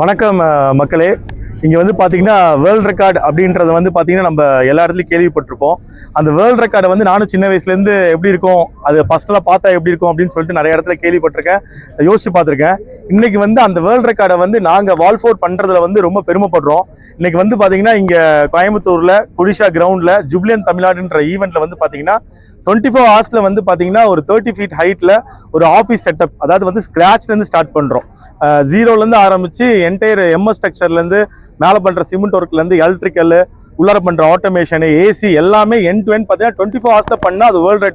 வணக்கம் மக்களே. இங்கே வந்து பார்த்தீங்கன்னா வேர்ல்டு ரெக்கார்டு அப்படின்றத வந்து பார்த்தீங்கன்னா நம்ம எல்லா இடத்துலையும் கேள்விப்பட்டிருப்போம். அந்த வேர்ல்டு ரெக்கார்டை வந்து நானும் சின்ன வயசுலேருந்து எப்படி இருக்கும் அது ஃபஸ்ட்டெல்லாம் பார்த்தா எப்படி இருக்கும் அப்படின்னு சொல்லிட்டு நிறைய இடத்துல கேள்விப்பட்டிருக்கேன். யோசிச்சு பார்த்துருக்கேன். இன்னைக்கு வந்து அந்த வேர்ல்ட் ரெக்கார்டை வந்து நாங்கள் வால்ஃபோர் பண்ணுறதுல வந்து ரொம்ப பெருமைப்படுறோம். இன்னைக்கு வந்து பார்த்தீங்கன்னா இங்கே கோயம்புத்தூரில் குடிஷா கிரவுண்டில் ஜூப்ளியன் தமிழ்நாடுன்ற ஈவெண்ட்டில் வந்து பார்த்தீங்கன்னா டுவெண்ட்டி ஃபோர் ஹவர்ஸில் வந்து பார்த்தீங்கன்னா ஒரு தேர்ட்டி ஃபீட் ஹைட்டில் ஒரு ஆஃபீஸ் செட்டப் அதாவது வந்து ஸ்க்ராட்ச்லேருந்து ஸ்டார்ட் பண்ணுறோம் ஜீரோலேருந்து ஆரம்பித்து என்டையர் எம்எஸ் ஸ்ட்ரக்சர்லேருந்து மேலே பண்ணுற சிமெண்ட் ஒர்க்லேருந்து எலக்ட்ரிக்கல் உள்ளார பண்ணுற ஆட்டோமேஷனு ஏசி எல்லாமே என் டு என் பார்த்தீங்கன்னா டுவெண்ட்டி ஃபோர் ஹவர்ஸில் பண்ணால் அது வேர்ல்டு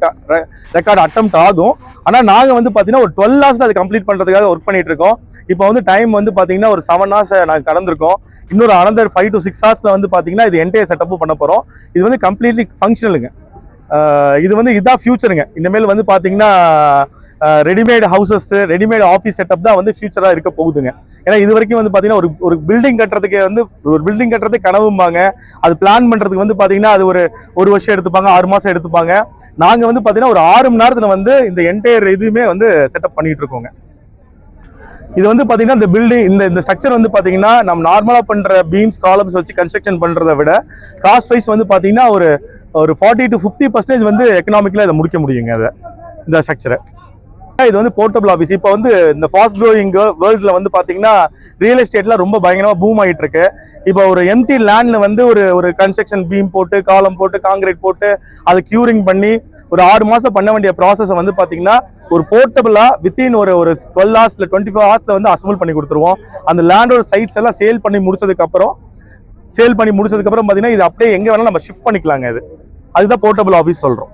ரெக்கார்டு அட்டம்ப்ட் ஆகும். ஆனால் நாங்கள் வந்து பார்த்தீங்கன்னா ஒரு டுவெல் ஹவர்ஸில் அது கம்ப்ளீட் பண்ணுறதுக்காக ஒர்க் பண்ணிட்டு இருக்கோம். இப்போ வந்து டைம் வந்து பார்த்தீங்கன்னா ஒரு செவன் ஹவர்ஸ் நாங்கள் கடந்திருக்கோம். இன்னொரு அனந்தர் ஃபைவ் டு சிக்ஸ் ஹவர்ஸில் வந்து பார்த்தீங்கன்னா இது என்டையர் செட்டப்பும் பண்ண போகிறோம் இது வந்து கம்ப்ளீட்லி ஃபங்க்ஷனலுங்க இது வந்து இதுதான் ஃபியூச்சருங்க இனிமேல் வந்து பார்த்தீங்கன்னா readymade houses readymade office setup தான் வந்து ஃபியூச்சராக இருக்க போகுதுங்க. ஏன்னா இது வரைக்கும் வந்து பார்த்தீங்கன்னா ஒரு ஒரு பில்டிங் கட்டுறதுக்கு வந்து ஒரு பில்டிங் கட்டுறதுக்கு கனவும்பாங்க. அது பிளான் பண்ணுறதுக்கு வந்து பார்த்தீங்கன்னா அது ஒரு ஒரு வருஷம் எடுத்துப்பாங்க ஆறு மாதம் எடுத்துப்பாங்க. நாங்கள் வந்து பார்த்தீங்கன்னா ஒரு ஆறு மணி நேரத்தில் வந்து இந்த என்டையர் இதுவுமே வந்து செட்டப் பண்ணிட்டு இருக்கோங்க. இது வந்து பார்த்தீங்கன்னா இந்த பில்டிங் இந்த இந்த ஸ்ட்ரக்சர் வந்து பார்த்தீங்கன்னா நம்ம நார்மலாக பண்ணுற பீம்ஸ் காலம்ஸ் வச்சு கன்ஸ்ட்ரக்ஷன் பண்ணுறத விட காஸ்ட் வைஸ் வந்து பார்த்தீங்கன்னா ஒரு ஒரு ஃபார்ட்டி டு ஃபிஃப்டி பர்சன்டேஜ் வந்து எக்கனாமிக்கில் இதை முடிக்க முடியுங்க அதை இந்த ஸ்ட்ரக்சரை இது வந்து போர்ட்டபிள் ஆஃபீஸ் இப்போ வந்து இந்த ஃபாஸ்ட் க்ரோயிங் வேர்ல்டில் வந்து பார்த்தீங்கன்னா ரியல் எஸ்டேட்லாம் ரொம்ப பயங்கரமாக பூம் ஆகிட்டு இருக்கு இப்போ ஒரு எம்டி லேண்டில் வந்து ஒரு ஒரு கன்ஸ்ட்ரக்ஷன் பீம் போட்டு காலம் போட்டு காங்கிரீட் போட்டு அதை க்யூரிங் பண்ணி ஒரு ஆறு மாதம் பண்ண வேண்டிய ப்ராசஸை வந்து பார்த்தீங்கன்னா ஒரு போர்ட்டபிளாக வித்தின் ஒரு ஒரு டுவெல் ஹவர்ஸில் டுவெண்ட்டி ஃபோர் ஹார்ஸில் வந்து அசம்பிள் பண்ணி கொடுத்துருவோம். அந்த லேண்டோட சைட்ஸ் எல்லாம் சேல் பண்ணி முடிச்சதுக்கப்புறம் சேல் பண்ணி முடிச்சதுக்கப்புறம் பார்த்தீங்கன்னா இது அப்படியே எங்கே வேணாலும் நம்ம ஷிஃப்ட் பண்ணிக்கலாங்க இது. அதுதான் போர்ட்டபிள் ஆஃபீஸ் சொல்கிறோம்